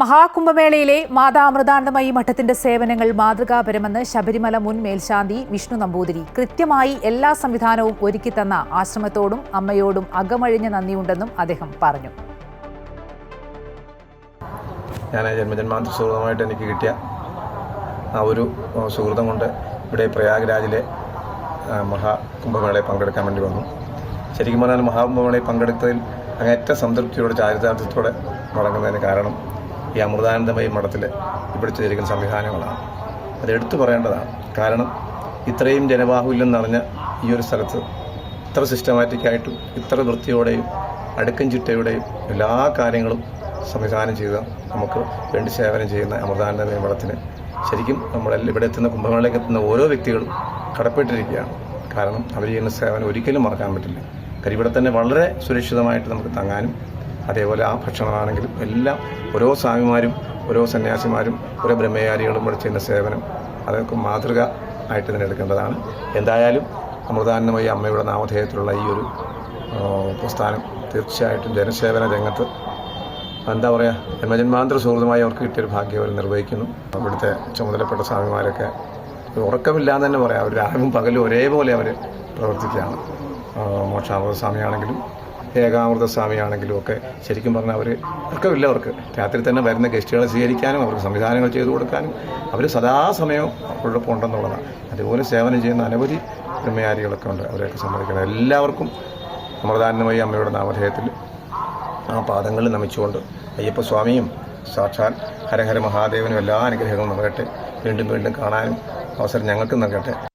മഹാകുംഭമേളയിലെ മാതാ അമൃതാനന്ദമയി മഠത്തിന്റെ സേവനങ്ങൾ മാതൃകാപരമെന്ന് ശബരിമല മുൻ മേൽശാന്തി വിഷ്ണു നമ്പൂതിരി കൃത്യമായി എല്ലാ സംവിധാനവും ഒരുക്കിത്തന്ന ആശ്രമത്തോടും അമ്മയോടും അകമഴിഞ്ഞ നന്ദിയുണ്ടെന്നും അദ്ദേഹം പറഞ്ഞു. ഞാൻ ജന്മജന്മാന്ത സുഹൃതമായിട്ട് എനിക്ക് കിട്ടിയ ആ ഒരു സുഹൃതം കൊണ്ട് ഇവിടെ പ്രയാഗ്രാജിലെ മഹാകുംഭമേളയെ പങ്കെടുക്കാൻ വേണ്ടി വന്നു. ശരിക്കും പറഞ്ഞാൽ മഹാകുംഭമേളയിൽ പങ്കെടുത്തതിൽ അങ്ങേറ്റ സംതൃപ്തിയോടെ ചാരിതാർത്ഥ്യത്തോടെ മടങ്ങുന്നതിന് കാരണം ഈ അമൃതാനന്ദമയ മഠത്തിൽ ഇവിടെ ചെയ്തിരിക്കുന്ന സംവിധാനങ്ങളാണ്. അത് എടുത്തു പറയേണ്ടതാണ്. കാരണം ഇത്രയും ജനബാഹുല്യം നിറഞ്ഞ ഈ ഒരു സ്ഥലത്ത് ഇത്ര സിസ്റ്റമാറ്റിക്കായിട്ടും ഇത്ര വൃത്തിയോടെയും അടുക്കും ചിട്ടയുടെയും എല്ലാ കാര്യങ്ങളും സംവിധാനം ചെയ്ത നമുക്ക് വേണ്ടി സേവനം ചെയ്യുന്ന അമൃതാനന്ദമയ മഠത്തിന് ശരിക്കും നമ്മൾ ഇവിടെ എത്തുന്ന കുംഭമേളയിലേക്ക് എത്തുന്ന ഓരോ വ്യക്തികളും കടപ്പെട്ടിരിക്കുകയാണ്. കാരണം അവർ ചെയ്യുന്ന സേവനം ഒരിക്കലും മറക്കാൻ പറ്റില്ല. കാര്യം ഇവിടെ തന്നെ വളരെ സുരക്ഷിതമായിട്ട് നമുക്ക് തങ്ങാനും അതേപോലെ ആ ഭക്ഷണമാണെങ്കിലും എല്ലാം ഓരോ സ്വാമിമാരും ഓരോ സന്യാസിമാരും ഓരോ ബ്രഹ്മചാരികളും കൂടെ ചെയ്യുന്ന സേവനം അതൊക്കെ മാതൃക ആയിട്ട് തന്നെ എടുക്കേണ്ടതാണ്. എന്തായാലും അമൃതാനന്ദമായി അമ്മയുടെ നാമധേയത്തിലുള്ള ഈ ഒരു പ്രസ്ഥാനം തീർച്ചയായിട്ടും ജനസേവന രംഗത്ത് എന്താ പറയുക ജന്മജന്മാന്തര സുഹൃത്തുമായി അവർക്ക് കിട്ടിയൊരു ഭാഗ്യം അവർ നിർവഹിക്കുന്നു. ഇവിടുത്തെ ചുമതലപ്പെട്ട സ്വാമിമാരൊക്കെ ഉറക്കമില്ലാന്ന് തന്നെ പറയാം. അവർ രാവും പകലും ഒരേപോലെ അവർ പ്രവർത്തിക്കുകയാണ്. മോക്ഷാമൃത സ്വാമിയാണെങ്കിലും ഏകാമൃത സ്വാമിയാണെങ്കിലും ഒക്കെ ശരിക്കും പറഞ്ഞാൽ അവർ ഉറക്കമില്ല അവർക്ക്. രാത്രി തന്നെ വരുന്ന ഗസ്റ്റുകളെ സ്വീകരിക്കാനും അവർക്ക് സംവിധാനങ്ങൾ ചെയ്തു കൊടുക്കാനും അവർ സദാസമയം അവരുടെ ഉണ്ടെന്നുള്ളതാണ് അതുപോലെ സേവനം ചെയ്യുന്ന അനവധി ബ്രഹ്മചാരികളൊക്കെ ഉണ്ട് അവരെയൊക്കെ സമ്മതിക്കണം എല്ലാവർക്കും അമൃതാനന്ദമയി അമ്മയുടെ നാമധേയത്തിൽ ആ പാദങ്ങളിൽ നമിച്ചുകൊണ്ട് അയ്യപ്പസ്വാമിയും സാക്ഷാൽ ഹരഹര മഹാദേവനും എല്ലാ അനുഗ്രഹങ്ങളും നൽകട്ടെ. വീണ്ടും വീണ്ടും കാണാനും അവസരം ഞങ്ങൾക്ക് നൽകട്ടെ.